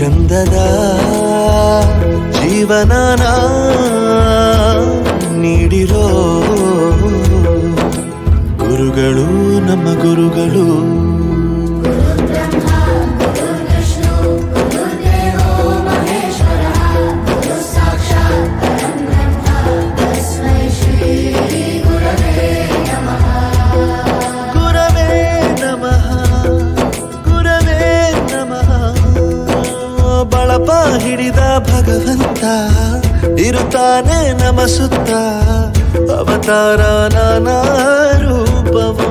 ಚಂದದ ಜೀವನನ ಭಗವಂತ ಇರುತ್ತಾನೆ ನಮಸುತ್ತ ಅವತಾರ ನಾನಾ ರೂಪವೋ.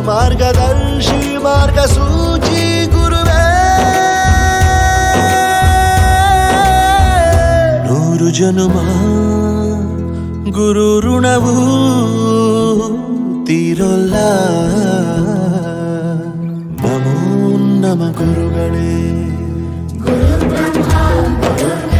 ಪ್ರೀತಿಯ ಮಾರ್ಗದರ್ಶಿ ಮಾರ್ಗಸೂಚಿ ಗುರುವೇ ನೂರು ಜನುಮ ಗುರು ಋಣವು ತೀರೊಲ್ಲ ನಮೋ ನಮ ಗುರುಗಳೇ ಗುರವೇ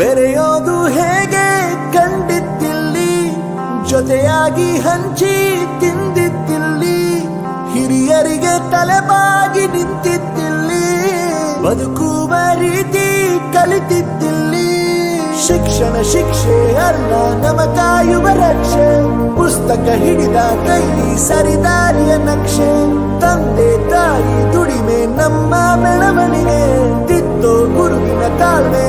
ಬೆರೆಯೋದು ಹೇಗೆ ಕಂಡಿದ್ದಿಲ್ಲಿ? ಜೊತೆಯಾಗಿ ಹಂಚಿ ತಿಂದಿದ್ದಿಲ್ಲಿ? ಹಿರಿಯರಿಗೆ ತಲೆಬಾಗಿ ನಿಂತಿದ್ದಿಲ್ಲಿ? ಬದುಕುವ ರೀತಿ ಕಲಿತಿದ್ದಿಲ್ಲಿ? ಶಿಕ್ಷಣ ಶಿಕ್ಷೆ ಅಲ್ಲ ನಮ ಕಾಯುವ ರಕ್ಷೆ. ಪುಸ್ತಕ ಹಿಡಿದ ಕೈ ಸರಿದಾರಿಯ ನಕ್ಷೆ. ತಂದೆ ತಾಯಿ ದುಡಿಮೆ ನಮ್ಮ ಬೆಳವಣಿಗೆ. ತಿತ್ತೋ ಗುರುವಿನ ತಾಳ್ಮೆ